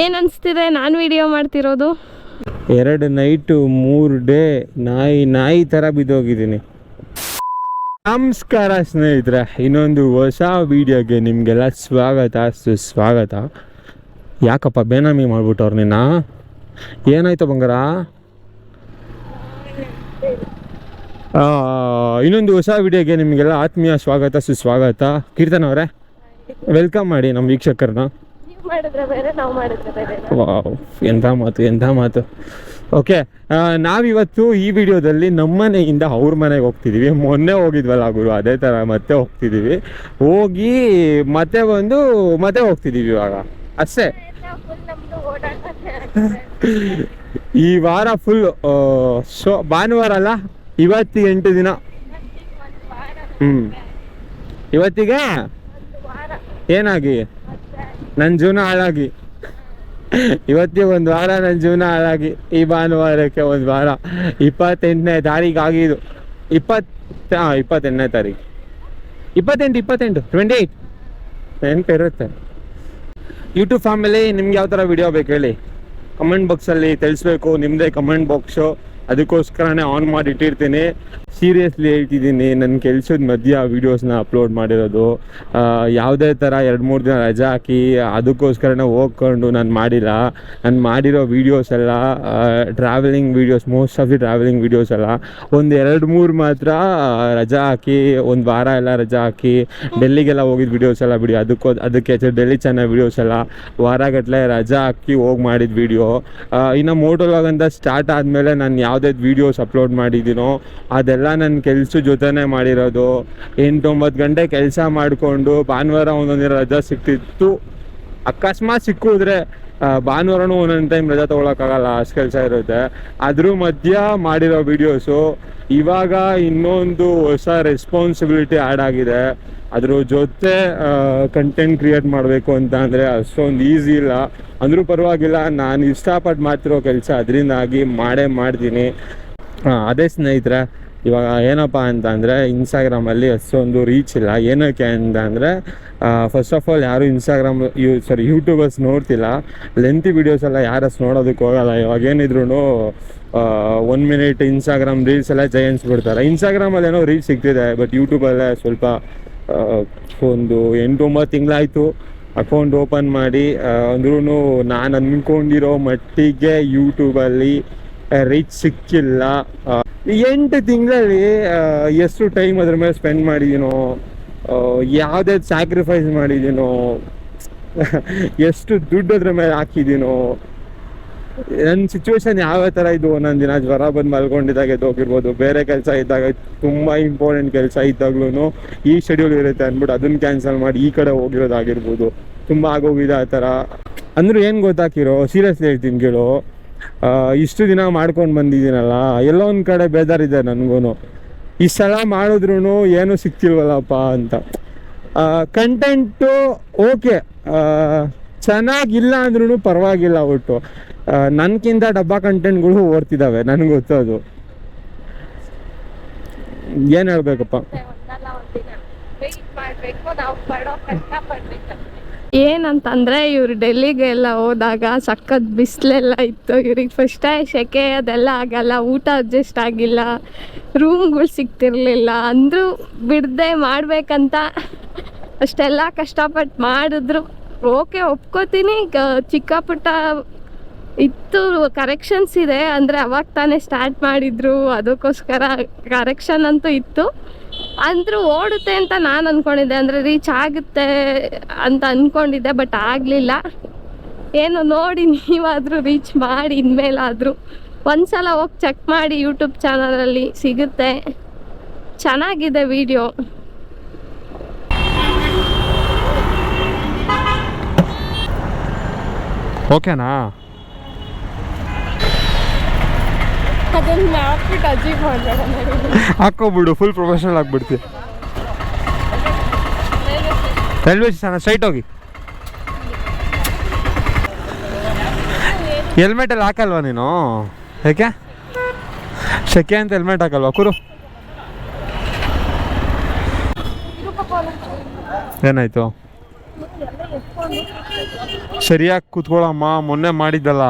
ಏನ್ ಅನ್ಸ್ತಿದೆ? ನಾನು ವಿಡಿಯೋ ಮಾಡ್ತಿರೋದು? ಎರಡು ನೈಟು ಮೂರು ಡೇ ನಾಯಿ ನಾಯಿ ಥರ ಬಿದ್ದೋಗಿದ್ದೀನಿ. ನಮಸ್ಕಾರ ಸ್ನೇಹಿತರೆ, ಇನ್ನೊಂದು ಹೊಸ ವೀಡಿಯೋಗೆ ನಿಮಗೆಲ್ಲ ಸ್ವಾಗತ, ಸುಸ್ವಾಗತ. ಯಾಕಪ್ಪ, ಬೇನಾಮಿ ಮಾಡ್ಬಿಟ್ಟವ್ರು ನಿನ್ನ? ಏನಾಯ್ತು ಬಂಗಾರ? ಇನ್ನೊಂದು ಹೊಸ ವಿಡಿಯೋಗೆ ನಿಮಗೆಲ್ಲ ಆತ್ಮೀಯ ಸ್ವಾಗತ, ಸುಸ್ವಾಗತ. ಕೀರ್ತನ ಅವರೇ ವೆಲ್ಕಮ್ ಮಾಡಿ ನಮ್ಮ ವೀಕ್ಷಕರನ್ನ. ವಾವ್, ಎಂಥ ಮಾತು ಎಂಥ ಮಾತು. ಓಕೆ ನಾವಿವತ್ತು ಈ ವಿಡಿಯೋದಲ್ಲಿ ನಮ್ಮ ಮನೆಯಿಂದ ಅವ್ರ ಮನೆಗೆ ಹೋಗ್ತಿದ್ದೀವಿ ಮೊನ್ನೆ ಹೋಗಿದ್ವಲ್ಲ ಗುರು, ಅದೇ ಥರ ಮತ್ತೆ ಹೋಗ್ತಿದ್ದೀವಿ ಹೋಗಿ ಮತ್ತೆ ಬಂದು ಮತ್ತೆ ಹೋಗ್ತಿದ್ದೀವಿ ಇವಾಗ. ಅಷ್ಟೇ. ಈ ವಾರ ಫುಲ್ ಸೊ ಭಾನುವಾರ ಅಲ್ಲ, ಇವತ್ತಿಗೆ ಎಂಟು ದಿನ. ಹ್ಞೂ ಇವತ್ತಿಗೆ? ಏನಾಗಿ? ನನ್ನ ಜೀವನ ಹಾಳಾಗಿ. ಇವತ್ತಿಗೆ ಒಂದು ವಾರ ನನ್ನ ಜೀವನ ಹಾಳಾಗಿ. ಈ ಭಾನುವಾರಕ್ಕೆ ಒಂದು ವಾರ. ಇಪ್ಪತ್ತೆಂಟನೇ ತಾರೀಕು ಆಗಿದ್ದು. ಇಪ್ಪತ್ತ ಇಪ್ಪತ್ತೆಂಟನೇ ತಾರೀಕು ಇಪ್ಪತ್ತೆಂಟು ಇಪ್ಪತ್ತೆಂಟು ಟ್ವೆಂಟಿ ಏಯ್ಟ್ ನೆನಪಿರುತ್ತೆ ಯೂಟ್ಯೂಬ್ ಫ್ಯಾಮಿಲಿ ನಿಮ್ಗೆ ಯಾವ ಥರ ವಿಡಿಯೋ ಬೇಕು ಹೇಳಿ? ಕಮೆಂಟ್ ಬಾಕ್ಸಲ್ಲಿ ತಿಳಿಸ್ಬೇಕು. ನಿಮ್ಮದೇ ಕಮೆಂಟ್ ಬಾಕ್ಸು ಅದಕ್ಕೋಸ್ಕರನೇ ಆನ್ ಮಾಡಿ ಇಟ್ಟಿರ್ತೀನಿ. ಸೀರಿಯಸ್ಲಿ ಹೇಳ್ತಿದ್ದೀನಿ ನನ್ನ ಕೆಲ್ಸದ ಮಧ್ಯ ವೀಡಿಯೋಸ್ನ ಅಪ್ಲೋಡ್ ಮಾಡಿರೋದು. ಆ, ಯಾವುದೇ ಥರ ಎರಡು ಮೂರು ದಿನ ರಜೆ ಹಾಕಿ ಅದಕ್ಕೋಸ್ಕರನೇ ಹೋಗ್ಕೊಂಡು ನಾನು ಮಾಡಿಲ್ಲ. ನಾನು ಮಾಡಿರೋ ವೀಡಿಯೋಸ್ ಎಲ್ಲ travelling videos most of the travelling videos ಎಲ್ಲ ಒಂದು ಎರಡು ಮೂರು ಮಾತ್ರ ಆ, ರಜಾ ಹಾಕಿ ಒಂದು ವಾರ ಎಲ್ಲ ರಜಾ ಹಾಕಿ ಡೆಲ್ಲಿಗೆಲ್ಲ ಹೋಗಿದ್ದು ವೀಡಿಯೋಸ್ ಎಲ್ಲ ಬಿಡಿ. ಅದಕ್ಕೋ ಅದಕ್ಕೆ ಡೆಲ್ಲಿ ಚೆನ್ನಾಗಿ ವೀಡಿಯೋಸ್ ಎಲ್ಲ ವಾರಗಟ್ಟಲೆ ರಜಾ ಹಾಕಿ ಹೋಗಿ ಮಾಡಿದ ವೀಡಿಯೋ ಇನ್ನು ಮೋಟೋಲಾಗ್ ಅಂತ ಸ್ಟಾರ್ಟ್ ಆದಮೇಲೆ ನಾನು ಯಾವುದೇ ವೀಡಿಯೋಸ್ ಅಪ್ಲೋಡ್ ಮಾಡಿದ್ದೀನೋ ಅದೆಲ್ಲ ನನ್ನ ಕೆಲಸ ಜೊತೆನೇ ಮಾಡಿರೋದು. ಎಂಟೊಂಬತ್ತು ಗಂಟೆ ಕೆಲಸ ಮಾಡಿಕೊಂಡು ಭಾನುವಾರ ಒಂದೊಂದಿನ ರಜಾ ಸಿಕ್ತಿತ್ತು. ಅಕಸ್ಮಾತ್ ಸಿಕ್ಕಿದ್ರೆ ಭಾನುವಾರನೂ ಒಂದೊಂದು ಟೈಮ್ ರಜಾ ತೊಗೊಳಕ್ಕಾಗಲ್ಲ, ಅಷ್ಟು ಕೆಲಸ ಇರುತ್ತೆ. ಅದ್ರ ಮಧ್ಯ ಮಾಡಿರೋ ವೀಡಿಯೋಸು ಇವಾಗ ಇನ್ನೊಂದು ಹೊಸ ರೆಸ್ಪಾನ್ಸಿಬಿಲಿಟಿ ಆ್ಯಡ್ ಆಗಿದೆ. ಅದ್ರ ಜೊತೆ ಕಂಟೆಂಟ್ ಕ್ರಿಯೇಟ್ ಮಾಡಬೇಕು ಅಂತ ಅಂದರೆ ಅಷ್ಟೊಂದು ಈಸಿ ಇಲ್ಲ. ಅಂದರೂ ಪರವಾಗಿಲ್ಲ, ನಾನು ಇಷ್ಟಪಟ್ಟು ಮಾಡ್ತಿರೋ ಕೆಲಸ ಅದರಿಂದಾಗಿ ಮಾಡೇ ಮಾಡ್ತೀನಿ. ಅದೇ ಸ್ನೇಹಿತರೆ, ಇವಾಗ ಏನಪ್ಪ ಅಂತ ಅಂದರೆ ಇನ್ಸ್ಟಾಗ್ರಾಮಲ್ಲಿ ಅಷ್ಟೊಂದು ರೀಚ್ ಇಲ್ಲ. ಏನಕ್ಕೆ ಅಂತ ಅಂದರೆ ಫಸ್ಟ್ ಆಫ್ ಆಲ್ ಯಾರು ಇನ್ಸ್ಟಾಗ್ರಾಮ್ ಯೂ ಸಾರಿ ಯೂಟ್ಯೂಬರ್ಸ್ ನೋಡ್ತಿಲ್ಲ. ಲೆಂತಿ ವೀಡಿಯೋಸ್ ಎಲ್ಲ ಯಾರು ನೋಡೋದಕ್ಕೆ ಹೋಗಲ್ಲ. ಇವಾಗ ಏನಿದ್ರು ಒನ್ ಮಿನಿಟ್ ಇನ್ಸ್ಟಾಗ್ರಾಮ್ ರೀಲ್ಸ್ ಎಲ್ಲ ಜಯನ್ಸ್ ಬಿಡ್ತಾರೆ. ಇನ್ಸ್ಟಾಗ್ರಾಮಲ್ಲಿ ಏನೋ ರೀಲ್ಸ್ ಸಿಗ್ತಿದೆ ಬಟ್ ಯೂಟ್ಯೂಬಲ್ಲೇ ಸ್ವಲ್ಪ ಒಂದು ಎಂಟು ಒಂಬತ್ತು ತಿಂಗಳಾಯ್ತು. ಅಕೌಂಟ್ ಓಪನ್ ಮಾಡಿ ಅಂದ್ರೂ ನಾನು ಅಂದ್ಕೊಂಡಿರೋ ಮಟ್ಟಿಗೆ ಯೂಟ್ಯೂಬಲ್ಲಿ ರೀಚ್ ಸಿಕ್ಕಿಲ್ಲ. ಎಂಟು ತಿಂಗಳಲ್ಲಿ ಎಷ್ಟು ಟೈಮ್ ಅದ್ರ ಮೇಲೆ ಸ್ಪೆಂಡ್ ಮಾಡಿದ್ದೀನೋ ಯಾವುದೇ ಸ್ಯಾಕ್ರಿಫೈಸ್ ಮಾಡಿದ್ದೀನೋ ಎಷ್ಟು ದುಡ್ಡು ಅದ್ರ ಮೇಲೆ ಹಾಕಿದ್ದೀನೋ ನನ್ನ ಸಿಚುವೇಶನ್ ಯಾವ ಥರ ಇದು? ಒಂದೊಂದು ದಿನ ಜ್ವರ ಬಂದು ಮಲ್ಕೊಂಡಿದ್ದಾಗ ಎದ್ದೋಗಿರ್ಬೋದು ಬೇರೆ ಕೆಲಸ ಇದ್ದಾಗ ತುಂಬ ಇಂಪಾರ್ಟೆಂಟ್ ಕೆಲಸ ಇದ್ದಾಗ್ಲೂ ಈ ಶೆಡ್ಯೂಲ್ ಇರುತ್ತೆ ಅಂದ್ಬಿಟ್ಟು ಅದನ್ನ ಕ್ಯಾನ್ಸಲ್ ಮಾಡಿ ಈ ಕಡೆ ಹೋಗಿರೋದಾಗಿರ್ಬೋದು. ತುಂಬ ಆಗೋಗಿದೆ ಆ ಥರ ಅಂದ್ರೆ ಏನು ಗೊತ್ತಾಕಿರೋ? ಸೀರಿಯಸ್ಲಿ ಹೇಳ್ತೀನಿ ಕೇಳು. ಇಷ್ಟು ದಿನ ಮಾಡ್ಕೊಂಡು ಬಂದಿದ್ದೀನಲ್ಲ, ಎಲ್ಲ ಒಂದು ಕಡೆ ಬೇಜಾರಿದೆ ನನಗೂ ಈ ಸಲ ಮಾಡಿದ್ರು ಏನೂ ಸಿಕ್ತಿಲ್ವಲ್ಲಪ್ಪ ಅಂತ. Content okay. ಚೆನ್ನಾಗಿಲ್ಲ ಅಂದ್ರೂ ಪರವಾಗಿಲ್ಲ ಒಟ್ಟು. ನನಗಿಂತ ಡಬ್ಬಾ ಕಂಟೆಂಟ್ಗಳು ಓಡ್ತಿದ್ದಾವೆ ನನಗೆ ಗೊತ್ತದು. ಏನು ಹೇಳ್ಬೇಕಪ್ಪ? ಏನಂತಂದ್ರೆ ಇವ್ರು ಡೆಲ್ಲಿಗೆ ಎಲ್ಲ ಹೋದಾಗ ಸಖತ್ ಬಿಸಿಲೆಲ್ಲ ಇತ್ತು. ಇವ್ರಿಗೆ ಫಸ್ಟ್ ಸೆಕೆ ಅದೆಲ್ಲ ಆಗಲ್ಲ, ಊಟ ಅಡ್ಜಸ್ಟ್ ಆಗಿಲ್ಲ ರೂಮ್ಗಳು ಸಿಗ್ತಿರ್ಲಿಲ್ಲ. ಅಂದರೂ ಬಿಡದೆ ಮಾಡ್ಬೇಕಂತ ಅಷ್ಟೆಲ್ಲ ಕಷ್ಟಪಟ್ಟು ಮಾಡಿದ್ರು. ಓಕೆ, ಒಪ್ಕೋತೀನಿ. ಚಿಕ್ಕ ಪುಟ್ಟ ಇತ್ತು ಕರೆಕ್ಷನ್ಸ್ ಇದೆ, ಅಂದರೆ ಅವಾಗ ತಾನೇ ಸ್ಟಾರ್ಟ್ ಮಾಡಿದ್ರು, ಅದಕ್ಕೋಸ್ಕರ ಕರೆಕ್ಷನ್ ಅಂತೂ ಇತ್ತು. ಅಂದರೂ ಓಡುತ್ತೆ ಅಂತ ನಾನು ಅಂದ್ಕೊಂಡಿದ್ದೆ ಅಂದರೆ ರೀಚ್ ಆಗುತ್ತೆ ಅಂತ ಅಂದ್ಕೊಂಡಿದ್ದೆ ಬಟ್ ಆಗಲಿಲ್ಲ. ಏನು ನೋಡಿ ನೀವಾದರೂ ರೀಚ್ ಮಾಡಿ, ಇನ್ಮೇಲಾದರೂ. ಒಂದ್ಸಲ ಹೋಗಿ ಚೆಕ್ ಮಾಡಿ ಯೂಟ್ಯೂಬ್ ಚಾನಲಲ್ಲಿ ಸಿಗುತ್ತೆ. ಚೆನ್ನಾಗಿದೆ ವಿಡಿಯೋ ಓಕೆನಾ ಹಾಕೋಬಿಡು ಫುಲ್ ಪ್ರೊಫೆಷನಲ್ ಆಗಿಬಿಡ್ತಿ. ರೈಲ್ವೆ ಸ್ಟೇಷನ್ ಸ್ಟ್ರೈಟ್ ಹೋಗಿ. ಹೆಲ್ಮೆಟ್ ಎಲ್ಲ ಹಾಕಲ್ವಾ ನೀನು? ಯಾಕೆ ಸೆಕೆ ಅಂತ ಹೆಲ್ಮೆಟ್ ಹಾಕಲ್ವಾ? ಕುರು. ಏನಾಯ್ತು? ಸರಿಯಾಗಿ ಕೂತ್ಕೊಳ್ಳಮ್ಮ ಮೊನ್ನೆ ಮಾಡಿದ್ದಲ್ಲ.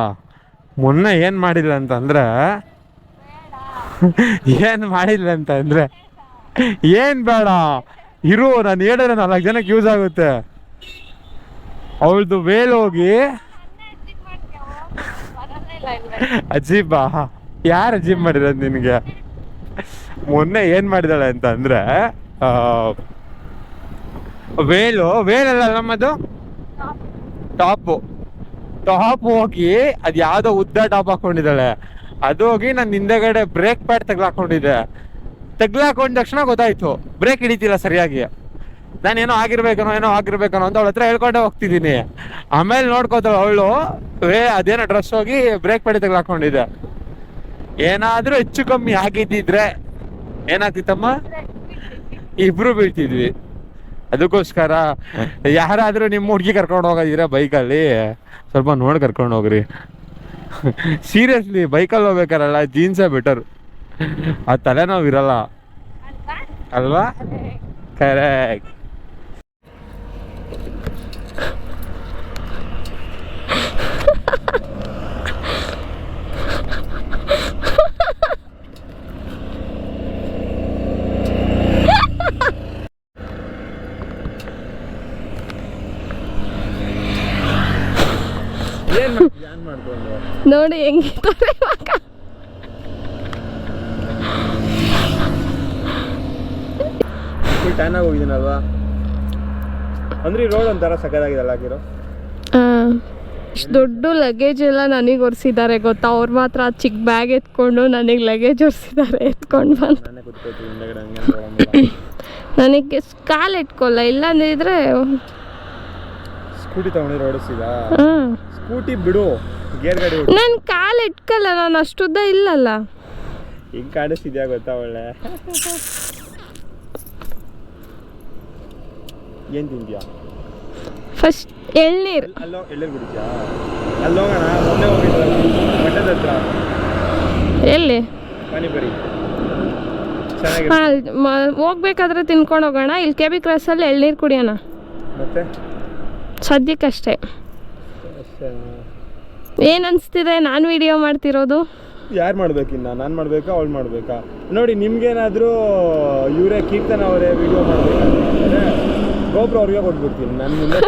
ಮೊನ್ನೆ ಏನು ಮಾಡಿಲ್ಲ ಅಂತಂದ್ರೆ ಏನು ಮಾಡಿಲ್ಲ ಅಂತ ಅಂದ್ರೆ ಏನು ಬೇಡ ಇರು ನಾನು ಹೇಳಿದ್ರೆ ನಾಲ್ಕು ಜನಕ್ಕೆ ಯೂಸ್ ಆಗುತ್ತೆ. ಅವಳದು ವೇಲ್ ಹೋಗಿ ಅಜೀಬಾ ಯಾರು ಅಜೀಬ್ ಮಾಡಿರೋದು ನಿನಗೆ? ಮೊನ್ನೆ ಏನು ಮಾಡಿದಾಳೆ ಅಂತ ಅಂದ್ರೆ ಆ, ವೇಲು ವೇಲಲ್ಲ ನಮ್ಮದು? ಟಾಪು ಟಾಪ್ ಹೋಗಿ ಅದು ಯಾವುದೋ ಉದ್ದ ಟಾಪ್ ಹಾಕೊಂಡಿದ್ದಾಳೆ. ಅದು ಹೋಗಿ ನಾನು ಹಿಂದೆಗಡೆ ಬ್ರೇಕ್ ಪ್ಯಾಡ್ ತೆಗ್ಲಾಕೊಂಡಿದ್ದೆ. ತೆಗ್ಲಾಕೊಂಡ ತಕ್ಷಣ ಗೊತ್ತಾಯ್ತು ಬ್ರೇಕ್ ಹಿಡಿತಿಲ್ಲ ಸರಿಯಾಗಿ. ನಾನೇನೋ ಆಗಿರ್ಬೇಕನೋ, ಏನೋ ಆಗಿರ್ಬೇಕನೋ ಅಂತ ಅವಳ ಹತ್ರ ಹೇಳ್ಕೊಂಡೆ ಹೋಗ್ತಿದ್ದೀನಿ. ಆಮೇಲೆ ನೋಡ್ಕೋತಾಳೆ ಅವಳು ವೇ ಅದೇನೋ ಡ್ರೆಸ್ ಹೋಗಿ ಬ್ರೇಕ್ ಪ್ಯಾಡ್ ತೆಗ್ಲಾಕೊಂಡಿದ್ದೆ. ಏನಾದ್ರೂ ಹೆಚ್ಚು ಕಮ್ಮಿ ಆಗಿದ್ದಿದ್ರೆ ಏನಾಗ್ತಿತ್ತಮ್ಮ? ಇಬ್ರು ಬೀಳ್ತಿದ್ವಿ. ಅದಕ್ಕೋಸ್ಕರ ಯಾರಾದ್ರೂ ನಿಮ್ಮ ಹುಡುಗಿ ಕರ್ಕೊಂಡು ಹೋಗೋದಿದ್ರೆ ಬೈಕಲ್ಲಿ ಸ್ವಲ್ಪ ನೋಡಿ ಕರ್ಕೊಂಡು ಹೋಗ್ರಿ. ಸೀರಿಯಸ್ಲಿ ಬೈಕಲ್ಲಿ ಹೋಗ್ಬೇಕಾರಲ್ಲ? ಜೀನ್ಸೇ ಬೆಟರ್ ಆ ತಲೆನೋವು ಇರಲ್ಲ. ಅಲ್ವಾ? ಕರೆಕ್ಟ್ ನೋಡಿ ಹೆಂಗಿದ್ದಾರೆ ಇವಾಗ. ಟ್ಯಾನ್ ಆಗಿ ಹೋಗಿದ್ದೀನಲ್ವಾ? ಅಂದ್ರೆ ಈ ರೋಡ್ ಒಂಥರ ಸಕ್ಕದಾಗಿದಲ್ಲ ಹಾಕಿರೋ ಇಷ್ಟು ದೊಡ್ಡ ಲಗೇಜ್ ಎಲ್ಲ ನನಗೆ ಒರೆಸಿದ್ದಾರೆ ಗೊತ್ತಾ? ಅವ್ರು ಮಾತ್ರ ಚಿಕ್ಕ ಬ್ಯಾಗ್ ಎತ್ಕೊಂಡು ನನಗೆ ಲಗೇಜ್ ಒರೆಸಿದ್ದಾರೆ ಎತ್ಕೊಂಡು ಬಂದು. ನನಗೆ ಕಾಲು ಇಟ್ಕೊಲ್ಲ ಇಲ್ಲಾಂದಿದ್ರೆ ಸ್ಕೂಟಿ ತಗೊಂಡಿರೋ ಓಡಿಸಿದ ಹಾಂ ಸ್ಕೂಟಿ ಬಿಡು ಗೇರ್ ಗಾಡಿ ನನ್ನ ಕಾಲು ಇಟ್ಕಲ್ಲ ನಾನು ಅಷ್ಟುದ್ದ ಇಲ್ಲಲ್ಲ. ಹಿಂಗ್ ಕಾಣಿಸ್ತಿದ್ಯಾ ಗೊತ್ತಾ ಒಳ್ಳೆ? ಏನ್ ತಿಂದ್ಯಾ? ಫಸ್ಟ್ ಎಳ್ನೀರು. ಅಲ್ಲೋ ಎಳ್ಳೀರು ಕುಡಿದ್ಯಾ ಅಲ್ಲಿ ಹೋಗೋಣ ಮೊನ್ನೆ ಹೋಗಿದ್ವಲ್ಲ ಮಠದ ಹತ್ರ. ಎಲ್ಲಿ? ಪಾನಿಪುರಿ ಚೆನ್ನಾಗಿದೆ ಹಾಂ ಹೋಗ್ಬೇಕಾದ್ರೆ ತಿನ್ಕೊಂಡು ಹೋಗೋಣ ಇಲ್ಲಿ ಕೆ ಬಿ ಕ್ರಾಸಲ್ಲಿ ಎಳ್ನೀರು ಕುಡಿಯೋಣ. ಮತ್ತೆ? ಸದ್ಯಕ್ಕಷ್ಟೇ. ಏನು ಅನಿಸ್ತಿದೆ? ನಾನು ವಿಡಿಯೋ ಮಾಡ್ತಿರೋದು? ಯಾರು ಮಾಡ್ಬೇಕಿನ್ನ ನಾನು ಮಾಡ್ಬೇಕಾ ಅವಳು ಮಾಡ್ಬೇಕಾ? ನೋಡಿ ನಿಮ್ಗೇನಾದರೂ ಇವರೇ ಕೀರ್ತನ ಅವರೇ ವಿಡಿಯೋ ಮಾಡ್ಬೇಕಂದ್ರೆ ಗೋಪುರ ಅವ್ರಿಗೆ ಕೊಟ್ಬಿಡ್ತೀನಿ. ನನ್ನ ಮುಂದೆ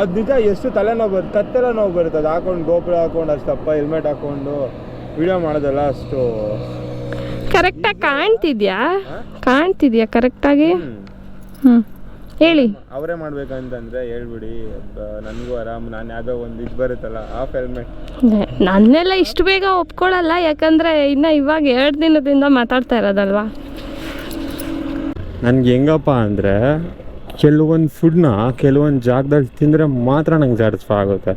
ಅದು ನಿಜ ಎಷ್ಟು ತಲೆನೋವು ಬರುತ್ತೆ ತತ್ತೆಲ್ಲ ನೋವು ಬರುತ್ತೆ ಅದು ಹಾಕೊಂಡು ಗೋಪುರ ಹಾಕೊಂಡು ಅಷ್ಟಪ್ಪ ಹೆಲ್ಮೆಟ್ ಹಾಕೊಂಡು ವಿಡಿಯೋ ಮಾಡೋದಲ್ಲ ಅಷ್ಟು ಕರೆಕ್ಟಾಗಿ ಕಾಣ್ತಿದ್ಯಾ? ಕಾಣ್ತಿದ್ಯಾ ಕರೆಕ್ಟಾಗಿ ಹ್ಮ್. ಹ್ಞೂ ಹೇಳಿ. ಅವರೇ ಮಾಡ್ಬೇಕಂತಂದ್ರೆ ಹೇಳ್ಬಿಡಿ ನನಗೂ ಆರಾಮ್ ನಾನು ಯಾವುದೋ ಒಂದು ಇದು ಬರುತ್ತಲ್ಲ ಹಾಫ್ ಹೆಲ್ಮೆಟ್ ನನ್ನೆಲ್ಲ ಇಷ್ಟು ಬೇಗ ಒಪ್ಕೊಳ್ಳಲ್ಲ ಯಾಕಂದ್ರೆ ಇನ್ನ ಇವಾಗ ಎರಡು ದಿನದಿಂದ ಮಾತಾಡ್ತಾ ಇರೋದಲ್ವಾ? ನನಗೆ ಹೆಂಗಪ್ಪ ಅಂದರೆ ಕೆಲವೊಂದು ಫುಡ್ನ ಕೆಲವೊಂದು ಜಾಗದಲ್ಲಿ ತಿಂದರೆ ಮಾತ್ರ ನಂಗೆ ಸ್ಯಾಟಿಸ್ಫೈ ಆಗುತ್ತೆ.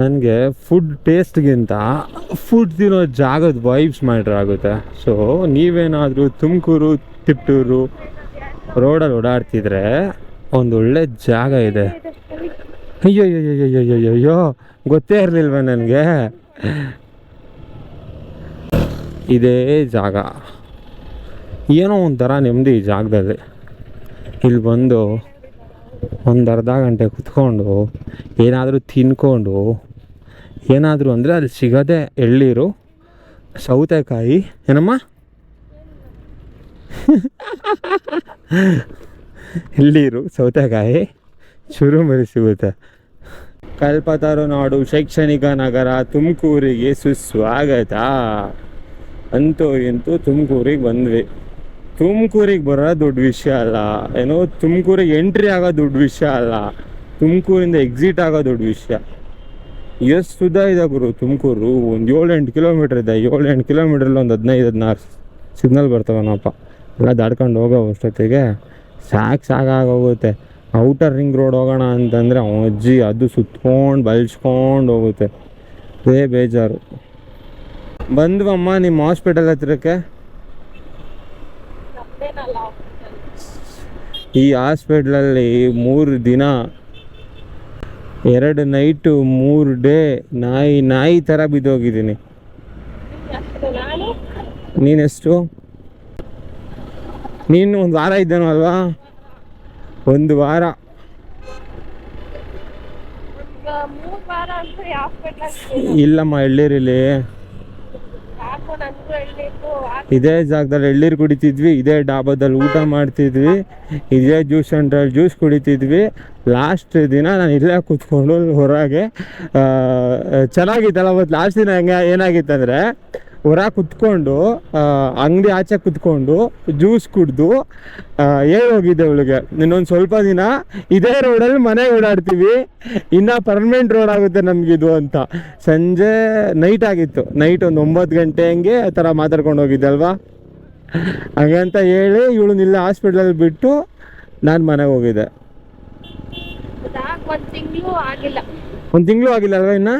ನನಗೆ ಫುಡ್ ಟೇಸ್ಟ್ಗಿಂತ ಫುಡ್ ತಿನ್ನೋ ಜಾಗದ ವೈಬ್ಸ್ ಮ್ಯಾಟ್ರ್ ಆಗುತ್ತೆ. ಸೊ ನೀವೇನಾದರೂ ತುಮಕೂರು ತಿಪ್ಟೂರು ರೋಡಲ್ಲಿ ಓಡಾಡ್ತಿದ್ರೆ ಒಂದು ಒಳ್ಳೆ ಜಾಗ ಇದೆ. ಅಯ್ಯೋ ಅಯ್ಯೋ ಗೊತ್ತೇ ಇರಲಿಲ್ವ ನನಗೆ? ಇದೇ ಜಾಗ. ಏನೋ ಒಂಥರ ನೆಮ್ಮದಿ ಈ ಜಾಗದಲ್ಲಿ. ಇಲ್ಲಿ ಬಂದು ಒಂದು ಅರ್ಧ ಗಂಟೆ ಕುತ್ಕೊಂಡು ಏನಾದರೂ ತಿನ್ಕೊಂಡು ಏನಾದರೂ ಅಂದರೆ ಅಲ್ಲಿ ಸಿಗೋದೇ ಎಳ್ಳೀರು ಸೌತೆಕಾಯಿ, ಏನಮ್ಮ? ಎಳ್ಳೀರು ಸೌತೆಕಾಯಿ ಚುರುಮುರಿ ಸಿಗುತ್ತೆ ಕಲ್ಪತರು ನಾಡು ಶೈಕ್ಷಣಿಕ ನಗರ ತುಮಕೂರಿಗೆ ಸುಸ್ವಾಗತ. ಅಂತೂ ಇಂತೂ ತುಮಕೂರಿಗೆ ಬಂದ್ವಿ. ತುಮಕೂರಿಗೆ ಬರೋ ದೊಡ್ಡ ವಿಷಯ ಅಲ್ಲ. ಏನೋ ತುಮಕೂರಿಗೆ ಎಂಟ್ರಿ ಆಗೋ ದೊಡ್ಡ ವಿಷಯ ಅಲ್ಲ. ತುಮಕೂರಿಂದ ಎಕ್ಸಿಟ್ ಆಗೋ ದೊಡ್ಡ ವಿಷಯ. ಎಷ್ಟು ಉದ್ದ ಇದೆ ಗುರು ತುಮಕೂರು? ಒಂದು ಏಳು ಎಂಟು ಕಿಲೋಮೀಟ್ರ್ ಇದೆ. ಏಳು ಎಂಟು ಕಿಲೋಮೀಟ್ರಲ್ಲಿ ಒಂದು ಹದಿನೈದು ಹದಿನಾರು ಸಿಗ್ನಲ್ ಬರ್ತವನಪ್ಪ. ಎಲ್ಲ ದಾಡ್ಕೊಂಡು ಹೋಗೋ ಅಷ್ಟೊತ್ತಿಗೆ ಸಾಕು ಸಾಕಾಗೋಗುತ್ತೆ ಔಟರ್ ರಿಂಗ್ ರೋಡ್ ಹೋಗೋಣ ಅಂತಂದರೆ ಅಜ್ಜಿ ಅದು ಸುತ್ಕೊಂಡು ಬಲ್ಸ್ಕೊಂಡು ಹೋಗುತ್ತೆ. ಅದೇ ಬೇಜಾರು. ಬಂದ್ವಮ್ಮ ನಿಮ್ಮ ಹಾಸ್ಪಿಟಲ್ ಹತ್ರಕ್ಕೆ? ಈ ಹಾಸ್ಪಿಟ್ಲಲ್ಲಿ ಮೂರು ದಿನ, ಎರಡು ನೈಟು ಮೂರು ಡೇ ನಾಯಿ ನಾಯಿ ಥರ ಬಿದ್ದೋಗಿದ್ದೀನಿ. ನೀನೆಷ್ಟು ನೀನು ಒಂದು ವಾರ ಇದ್ದಾನೋ ಅಲ್ವಾ? ಒಂದು ವಾರ. ಇಲ್ಲಮ್ಮ ಎಳ್ಳೀರಿಲಿ ಇದೇ ಜಾಗದಲ್ಲಿ ಎಳ್ಳೀರು ಕುಡಿತಿದ್ವಿ ಇದೇ ಡಾಬಾದಲ್ಲಿ ಊಟ ಮಾಡ್ತಿದ್ವಿ ಇದೇ ಜ್ಯೂಸ್ ಸೆಂಟ್ರಲ್ಲಿ ಜ್ಯೂಸ್ ಕುಡಿತಿದ್ವಿ. ಲಾಸ್ಟ್ ದಿನ ನಾನು ಇಲ್ಲೇ ಕೂತ್ಕೊಂಡು ಹೊರಗೆ ಚೆನ್ನಾಗಿತ್ತಲ್ಲ ಮತ್ತು ಲಾಸ್ಟ್ ದಿನ ಹೆಂಗೆ ಏನಾಗಿತ್ತಂದರೆ ಹೊರ ಕುತ್ಕೊಂಡು ಅಂಗಡಿ ಆಚೆ ಕುತ್ಕೊಂಡು ಜ್ಯೂಸ್ ಕುಡ್ದು ಹೇಳಿ ಹೋಗಿದ್ದೆ ಅವಳಿಗೆ. ಇನ್ನೊಂದು ಸ್ವಲ್ಪ ದಿನ ಇದೇ ರೋಡಲ್ಲಿ ಮನೆ ಓಡಾಡ್ತೀವಿ. ಇನ್ನು ಪರ್ಮನೆಂಟ್ ರೋಡ್ ಆಗುತ್ತೆ ನಮಗಿದು ಅಂತ. ಸಂಜೆ ನೈಟ್ ಆಗಿತ್ತು. ನೈಟ್ ಒಂದು ಒಂಬತ್ತು ಗಂಟೆ ಹಂಗೆ ಆ ಥರ ಮಾತಾಡ್ಕೊಂಡು ಹೋಗಿದ್ದೆ ಅಲ್ವಾ? ಹಾಗಂತ ಹೇಳಿ ಇವಳು ಇಲ್ಲೇ ಹಾಸ್ಪಿಟ್ಲಲ್ಲಿ ಬಿಟ್ಟು ನಾನು ಮನೆಗೆ ಹೋಗಿದ್ದೆ. ಒಂದ್ ತಿಂಗಳು ಆಗಿಲ್ಲ. ಒಂದು ತಿಂಗಳು ಆಗಿಲ್ಲ ಅಲ್ವಾ ಇನ್ನು?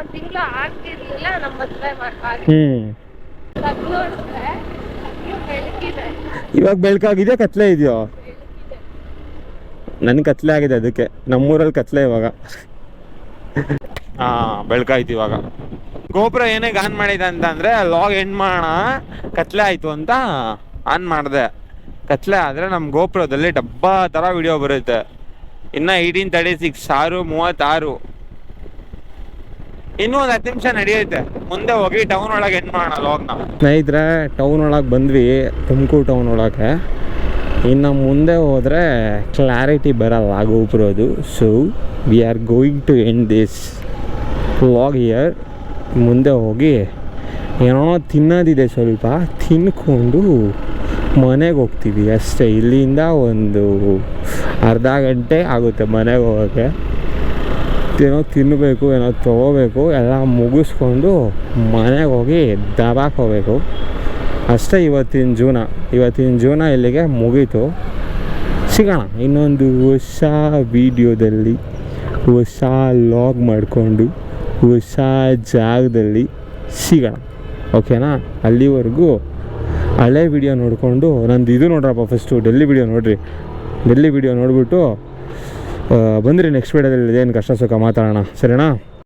ಒಂದ್ ತಿಂಗಳು ಆಗ್ತಿರ್ಲಿಲ್ಲ ನಮ್ಮ ಮದ್ವೆ ಅಂದ್ರೆ ಬೆಳಕಿದೆ. ಇವಾಗ ಬೆಳಕಾಗಿದೆ ಕತ್ಲೆ ಇದೆಯೋ? ನನ್ ಕತ್ಲೆ ಆಗಿದೆ ಅದಕ್ಕೆ ನಮ್ಮೂರಲ್ಲಿ ಕತ್ಲೆ ಇವಾಗ. ಹಾ ಬೆಳಕಾಯ್ತು ಇವಾಗ. ಗೋಪುರ ಏನೇ ಆನ್ ಮಾಡಿದೆ ಅಂತ ಅಂದ್ರೆ ಲಾಗ್ ಎಂಡ್ ಮಾಡೋಣ ಕತ್ಲೆ ಆಯ್ತು ಅಂತ ಆನ್ ಮಾಡಿದೆ. ಕತ್ಲೆ ಆದ್ರೆ ನಮ್ಮ ಗೋಪುರದಲ್ಲಿ ಡಬ್ಬಾ ತರ ವಿಡಿಯೋ ಬರುತ್ತೆ. ಇನ್ನ ಏಯ್ಟೀನ್ ತರ್ಟಿ ಸಿಕ್ಸ್ ಆರು ಮೂವತ್ತಾರು. ಇನ್ನೂ ಒಂದು ಹತ್ತು ನಿಮಿಷ ನಡೆಯುತ್ತೆ. ಮುಂದೆ ಹೋಗಿ ಟೌನ್ ಒಳಗೆ ಎಂಡ್ ಮಾಡೋಣ ಲಾಗ್ನ ಸ್ನೇಹಿತರೆ ಟೌನ್ ಒಳಗೆ ಬಂದ್ವಿ, ತುಮಕೂರು ಟೌನ್ ಒಳಗೆ. ಇನ್ನು ಮುಂದೆ ಹೋದರೆ ಕ್ಲಾರಿಟಿ ಬರಲ್ಲ ಗೋಪುರದು so we are going to end this log here ಮುಂದೆ ಹೋಗಿ ಏನೋ ತಿನ್ನೋದಿದೆ ಸ್ವಲ್ಪ. ತಿನ್ಕೊಂಡು ಮನೆಗೆ ಹೋಗ್ತೀವಿ ಅಷ್ಟೇ. ಇಲ್ಲಿಂದ ಒಂದು ಅರ್ಧ ಗಂಟೆ ಆಗುತ್ತೆ ಮನೆಗೆ ಹೋಗೋಕ್ಕೆ. ಏನೋ ತಿನ್ನಬೇಕು ಏನೋ ತೊಗೋಬೇಕು, ಎಲ್ಲ ಮುಗಿಸ್ಕೊಂಡು ಮನೆಗೆ ಹೋಗಿ ದಬಾಕ್ ಹೋಗಬೇಕು. ಅಷ್ಟೇ ಇವತ್ತಿನ ಜೀವನ. ಇವತ್ತಿನ ಜೀವನ ಇಲ್ಲಿಗೆ ಮುಗೀತು. ಸಿಗೋಣ ಇನ್ನೊಂದು ಹೊಸ ವೀಡಿಯೋದಲ್ಲಿ, ಹೊಸ ಲಾಗ್ ಮಾಡಿಕೊಂಡು, ಹೊಸ ಜಾಗದಲ್ಲಿ ಸಿಗೋಣ. ಓಕೆನಾ? ಅಲ್ಲಿವರೆಗೂ ಹಳೆ ವಿಡಿಯೋ ನೋಡಿಕೊಂಡು, ನಂದು ಇದು ನೋಡ್ರಪ್ಪ ಫಸ್ಟು ಡೆಲ್ಲಿ ವಿಡಿಯೋ ನೋಡಿರಿ. ಡೆಲ್ಲಿ ವಿಡಿಯೋ ನೋಡಿಬಿಟ್ಟು ಬಂದ್ರಿ ನೆಕ್ಸ್ಟ್ ವೀಡಿಯೋದಲ್ಲಿ ಏನು ಕಷ್ಟ ಸುಖ ಮಾತಾಡೋಣ. ಸರಿನಾ?